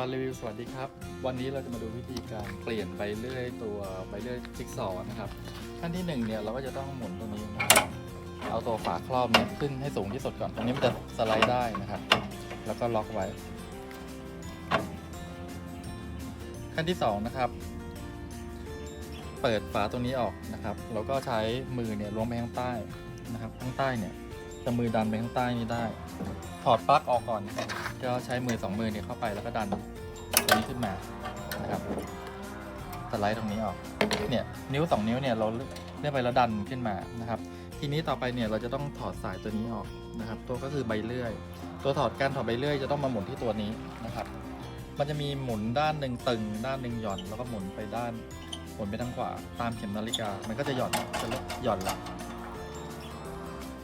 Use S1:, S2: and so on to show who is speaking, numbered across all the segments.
S1: อนรีวิวสวัสดีครับ วันนี้เราจะมาดูวิธีการเปลี่ยนใบเลื่อยตัวใบเลื่อยจิ๊กซอว์นะครับ ขั้นที่หนึ่งเนี่ยเราก็จะต้องหมุนตรงนี้นะครับเอาตัวฝาครอบเนี่ยขึ้นให้สูงที่สุดก่อน ตรงนี้มันจะสไลด์ได้นะครับ แล้วก็ล็อกไว้ ขั้นที่สองนะครับ เปิดฝาตรงนี้ออกนะครับ แล้วก็ใช้มือเนี่ยล้วงไปข้างใต้นะครับ ข้างใต้เนี่ยจะมือดันไปข้างใต้นี้ได้ ถอดปลั๊กออกก่อนนะครับ ก็ใช้มือสองมือเนี่ยเข้าไปแล้วก็ดันตรงนี้ขึ้นมานะครับสไลด์ตรงนี้ออกเนี่ยนิ้วสองนิ้วเนี่ยเราเลื่อนไปแล้วดันขึ้นมานะครับ ทีนี้ต่อไปเนี่ยเราจะต้องถอดสายตัวนี้ออกนะครับ ตัวก็คือใบเลื่อย ตัวถอดการถอดใบเลื่อยจะต้องมาหมุนที่ตัวนี้นะครับ มันจะมีหมุนด้านหนึ่งตึง ด้านหนึ่งหย่อน แล้วก็หมุนไปด้านหมุนไปทางขวาตามเข็มนาฬิกา มันก็จะหย่อนจะหย่อนละ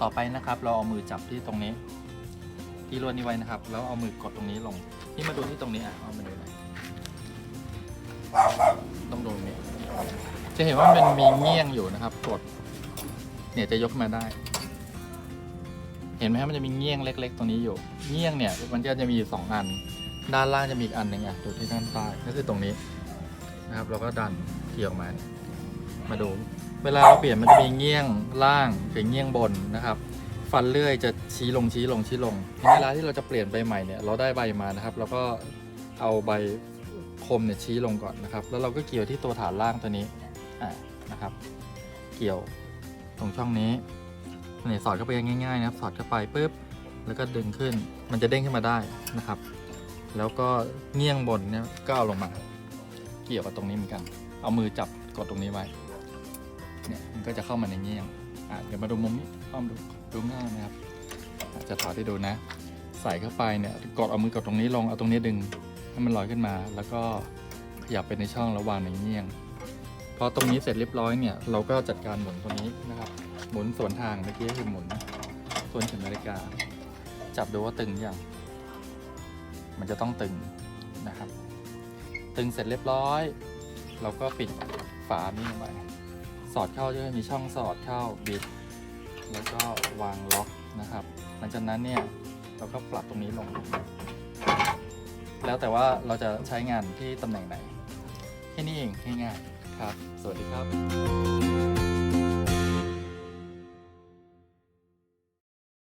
S1: ต่อไปนะครับ เราเอามือจับที่ตรงนี้ ที่ลวนนี้ไว้นะครับ แล้วเอามือกดตรงนี้ลง นี่มาดูที่ตรงนี้อะ เอามาดูหน่อยต้องดูตรงนี้ จะเห็นว่ามันมีเงี้ยงอยู่นะครับ กด เนี่ยจะยกมาได้ เห็นไหมครับมันจะมีเงี้ยงเล็ก ๆ ตรงนี้อยู่ เงี้ยงเนี่ย มันก็จะมีอยู่สองอัน ด้านล่างจะมีอีกอันหนึ่งอะดูที่ด้านใต้ก็คือตรงนี้นะครับ เราก็ดันเกี่ยวมา มาดู เวลาเราเปลี่ยนมันจะมีเงี้ยงล่างกับเงี้ยงบนนะครับ ฟันเลื่อยจะชี้ลงชี้ลงชี้ลงเวลาที่เราจะเปลี่ยนใบใหม่เนี่ยเราได้ใบมานะครับเราก็เอาใบคมเนี่ยชี้ลงก่อนนะครับ แล้วเราก็เกี่ยวที่ตัวฐานล่างตัวนี้อ่านะครับ เกี่ยวตรงช่องนี้เนี่ยสอดเข้าไปง่ายๆนะครับ สอดเข้าไปปุ๊บแล้วก็ดึงขึ้น มันจะเด้งขึ้นมาได้นะครับ แล้วก็เงี้ยงบนเนี่ยก็เอาลงมา เกี่ยวกับตรงนี้เหมือนกัน เอามือจับกดตรงนี้ไว้ เนี่ยมันก็จะเข้ามาในเงี้ยง อะเดี๋ยวมาดูมุมนี้อ้อมดูดูง่ายนะครับอะจะถอดให้ดูนะ ใส่เข้าไปเนี่ยกดเอามือกดตรงนี้ลงเอาตรงนี้ดึงให้มันลอยขึ้นมา แล้วก็ขยับไปในช่องระหว่างในเงี้ยงพอตรงนี้เสร็จเรียบร้อยเนี่ยเราก็จัดการหมุนตัวนี้นะครับ หมุนสวนทางเมื่อกี้คือหมุนสวนเข็มนาฬิกา จับดูว่าตึงยังมันจะต้องตึงนะครับ ตึงเสร็จเรียบร้อย เราก็ปิดฝานี่ลงไป สอดเข้าจะมีช่องสอดเข้าบิด แล้วก็วางล็อกนะครับ หลังจากนั้นเนี่ยเราก็ปรับตรงนี้ลง แล้วแต่ว่าเราจะใช้งานที่ตำแหน่งไหน แค่นี้เองง่ายๆครับ สวัสดีครับ